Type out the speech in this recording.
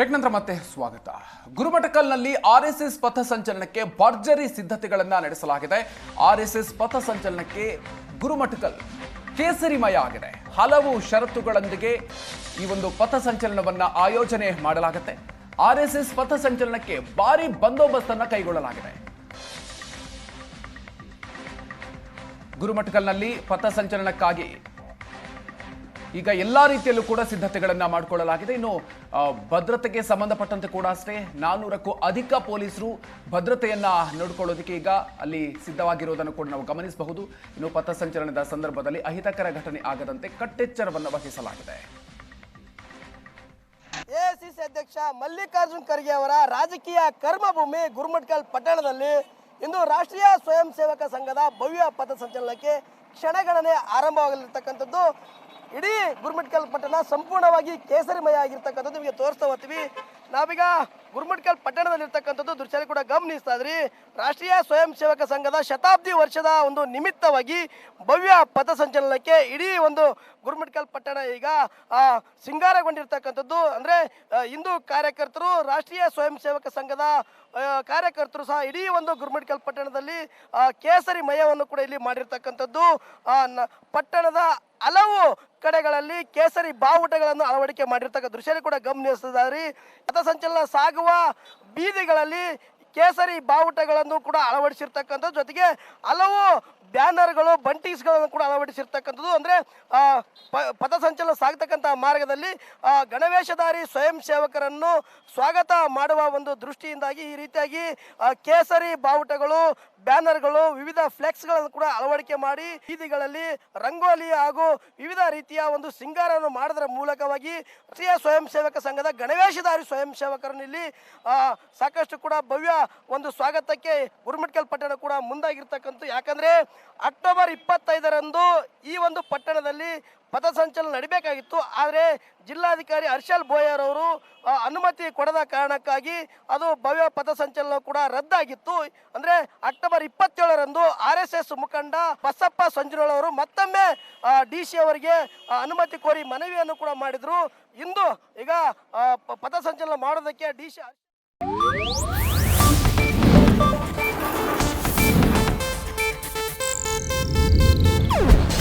Break ನಂತರ ಮತ್ತೆ ಸ್ವಾಗತ. ಗುರುಮಠಕಲ್ನಲ್ಲಿ ಆರ್ ಎಸ್ ಎಸ್ ಪಥ ಸಂಚಲನಕ್ಕೆ ಭರ್ಜರಿ ಸಿದ್ಧತೆಗಳನ್ನ ನಡೆಸಲಾಗಿದೆ. ಆರ್ ಎಸ್ ಎಸ್ ಪಥ ಸಂಚಲನಕ್ಕೆ ಗುರುಮಠಕಲ್ ಕೇಸರಿಮಯ ಆಗಿದೆ. ಹಲವು ಷರತ್ತುಗಳೊಂದಿಗೆ ಈ ಒಂದು ಪಥಸಂಚಲನವನ್ನ ಆಯೋಜನೆ ಮಾಡಲಾಗುತ್ತೆ. ಆರ್ ಎಸ್ ಎಸ್ ಪಥ ಸಂಚಲನಕ್ಕೆ ಭಾರಿ ಬಂದೋಬಸ್ತನ್ನ ಕೈಗೊಳ್ಳಲಾಗಿದೆ. ಗುರುಮಠಕಲ್ನಲ್ಲಿ ಪಥಸಂಚಲನಕ್ಕಾಗಿ ಈಗ ಎಲ್ಲ ರೀತಿಯಲ್ಲೂ ಕೂಡ ಸಿದ್ಧತೆಗಳನ್ನ ಮಾಡಿಕೊಳ್ಳಲಾಗಿದೆ. ಇನ್ನು ಭದ್ರತೆಗೆ ಸಂಬಂಧಪಟ್ಟಂತೆ ಕೂಡ ಅಷ್ಟೇ ನಾನ್ನೂರಕ್ಕೂ ಅಧಿಕ ಪೊಲೀಸರು ಭದ್ರತೆಯನ್ನ ನೋಡಿಕೊಳ್ಳೋದಕ್ಕೆ ಈಗ ಅಲ್ಲಿ ಸಿದ್ಧವಾಗಿರೋದನ್ನು ಕೂಡ ನಾವು ಗಮನಿಸಬಹುದು. ಇನ್ನು ಪಥಸಂಚಲನದ ಸಂದರ್ಭದಲ್ಲಿ ಅಹಿತಕರ ಘಟನೆ ಆಗದಂತೆ ಕಟ್ಟೆಚ್ಚರವನ್ನು ವಹಿಸಲಾಗಿದೆ. ಎಐಸಿಸಿ ಅಧ್ಯಕ್ಷ ಮಲ್ಲಿಕಾರ್ಜುನ್ ಖರ್ಗೆ ಅವರ ರಾಜಕೀಯ ಕರ್ಮಭೂಮಿ ಗುರುಮಟ್ಕಲ್ ಪಟ್ಟಣದಲ್ಲಿ ಇಂದು ರಾಷ್ಟ್ರೀಯ ಸ್ವಯಂ ಸೇವಕ ಸಂಘದ ಭವ್ಯ ಪಥಸಂಚಲನಕ್ಕೆ ಕ್ಷಣಗಣನೆ ಆರಂಭವಾಗಲಿರ್ತಕ್ಕಂಥದ್ದು. ಇಡೀ ಗುರುಮಟ್ಕಲ್ ಪಟ್ಟಣ ಸಂಪೂರ್ಣವಾಗಿ ಕೇಸರಿಮಯ ಆಗಿರ್ತಕ್ಕಂಥದ್ದು ನಿಮಗೆ ತೋರಿಸ್ತಾ ಹೋಗ್ತೀವಿ. ನಾವೀಗ ಗುರುಮಟ್ಕಲ್ ಪಟ್ಟಣದಲ್ಲಿರ್ತಕ್ಕಂಥದ್ದು ದೃಶ್ಯ ಕೂಡ ಗಮನಿಸ್ತಾ ಇದ್ರಿ. ರಾಷ್ಟ್ರೀಯ ಸ್ವಯಂ ಸೇವಕ ಸಂಘದ ಶತಾಬ್ದಿ ವರ್ಷದ ಒಂದು ನಿಮಿತ್ತವಾಗಿ ಭವ್ಯ ಪಥಸಂಚಲನಕ್ಕೆ ಇಡೀ ಒಂದು ಗುರುಮಟ್ಕಲ್ ಪಟ್ಟಣ ಈಗ ಸಿಂಗಾರಗೊಂಡಿರ್ತಕ್ಕಂಥದ್ದು ಅಂದರೆ ಹಿಂದೂ ಕಾರ್ಯಕರ್ತರು, ರಾಷ್ಟ್ರೀಯ ಸ್ವಯಂ ಸೇವಕ ಸಂಘದ ಕಾರ್ಯಕರ್ತರು ಸಹ ಇಡೀ ಒಂದು ಗುರುಮಟ್ಕಲ್ ಪಟ್ಟಣದಲ್ಲಿ ಕೇಸರಿ ಮಯವನ್ನು ಕೂಡ ಇಲ್ಲಿ ಮಾಡಿರ್ತಕ್ಕಂಥದ್ದು. ಪಟ್ಟಣದ ಹಲವು ಕಡೆಗಳಲ್ಲಿ ಕೇಸರಿ ಬಾವುಟಗಳನ್ನು ಅಳವಡಿಕೆ ಮಾಡಿರ್ತಕ್ಕ ದೃಶ್ಯ ಕೂಡ ಗಮನಿಸಿದ್ರಿ ಪಥಸಂಚಲನ ಸಾಗುವ ಬೀದಿಗಳಲ್ಲಿ ಕೇಸರಿ ಬಾವುಟಗಳನ್ನು ಕೂಡ ಅಳವಡಿಸಿರ್ತಕ್ಕಂಥ ಜೊತೆಗೆ ಹಲವು ಬ್ಯಾನರ್ಗಳು ಬಂಟಿಂಗ್ಸ್ಗಳನ್ನು ಕೂಡ ಅಳವಡಿಸಿರ್ತಕ್ಕಂಥದ್ದು. ಅಂದರೆ ಪಥಸಂಚಲನ ಸಾಗ್ತಕ್ಕಂಥ ಮಾರ್ಗದಲ್ಲಿ ಗಣವೇಶಧಾರಿ ಸ್ವಯಂ ಸೇವಕರನ್ನು ಸ್ವಾಗತ ಮಾಡುವ ಒಂದು ದೃಷ್ಟಿಯಿಂದಾಗಿ ಈ ರೀತಿಯಾಗಿ ಕೇಸರಿ ಬಾವುಟಗಳು, ಬ್ಯಾನರ್ಗಳು, ವಿವಿಧ ಫ್ಲೆಕ್ಸ್ಗಳನ್ನು ಕೂಡ ಅಳವಡಿಕೆ ಮಾಡಿ, ಬೀದಿಗಳಲ್ಲಿ ರಂಗೋಲಿ ಹಾಗೂ ವಿವಿಧ ರೀತಿಯ ಒಂದು ಸಿಂಗಾರವನ್ನು ಮಾಡೋದರ ಮೂಲಕವಾಗಿ ರಾಷ್ಟ್ರೀಯ ಸ್ವಯಂ ಸೇವಕ ಸಂಘದ ಗಣವೇಶಧಾರಿ ಸ್ವಯಂ ಸೇವಕರನ್ನು ಇಲ್ಲಿ ಸಾಕಷ್ಟು ಕೂಡ ಭವ್ಯ ಒಂದು ಸ್ವಾಗತಕ್ಕೆ ಗುರುಮಟ್ಕಲ್ ಪಟ್ಟಣ ಕೂಡ ಮುಂದಾಗಿರ್ತಕ್ಕಂಥ ಯಾಕಂದ್ರೆ ಅಕ್ಟೋಬರ್ ಇಪ್ಪತ್ತೈದರಂದು ಈ ಒಂದು ಪಟ್ಟಣದಲ್ಲಿ ಪಥಸಂಚಲನ ನಡಿಬೇಕಾಗಿತ್ತು. ಆದರೆ ಜಿಲ್ಲಾಧಿಕಾರಿ ಹರ್ಷಲ್ ಬೋಯರ್ ಅವರು ಅನುಮತಿ ಕೊಡದ ಕಾರಣಕ್ಕಾಗಿ ಅದು ಭವ್ಯ ಪಥಸಂಚಲನ ಕೂಡ ರದ್ದಾಗಿತ್ತು. ಅಂದರೆ ಅಕ್ಟೋಬರ್ ಇಪ್ಪತ್ತೇಳರಂದು ಆರ್ ಎಸ್ ಎಸ್ ಮುಖಂಡ ಬಸಪ್ಪ ಸಂಜುನೋಳ್ ಅವರು ಮತ್ತೊಮ್ಮೆ ಡಿ ಸಿ ಅವರಿಗೆ ಅನುಮತಿ ಕೋರಿ ಮನವಿಯನ್ನು ಕೂಡ ಮಾಡಿದರು. ಇಂದು ಈಗ ಪಥಸಂಚಲನ ಮಾಡೋದಕ್ಕೆ ಡಿ ಸಿ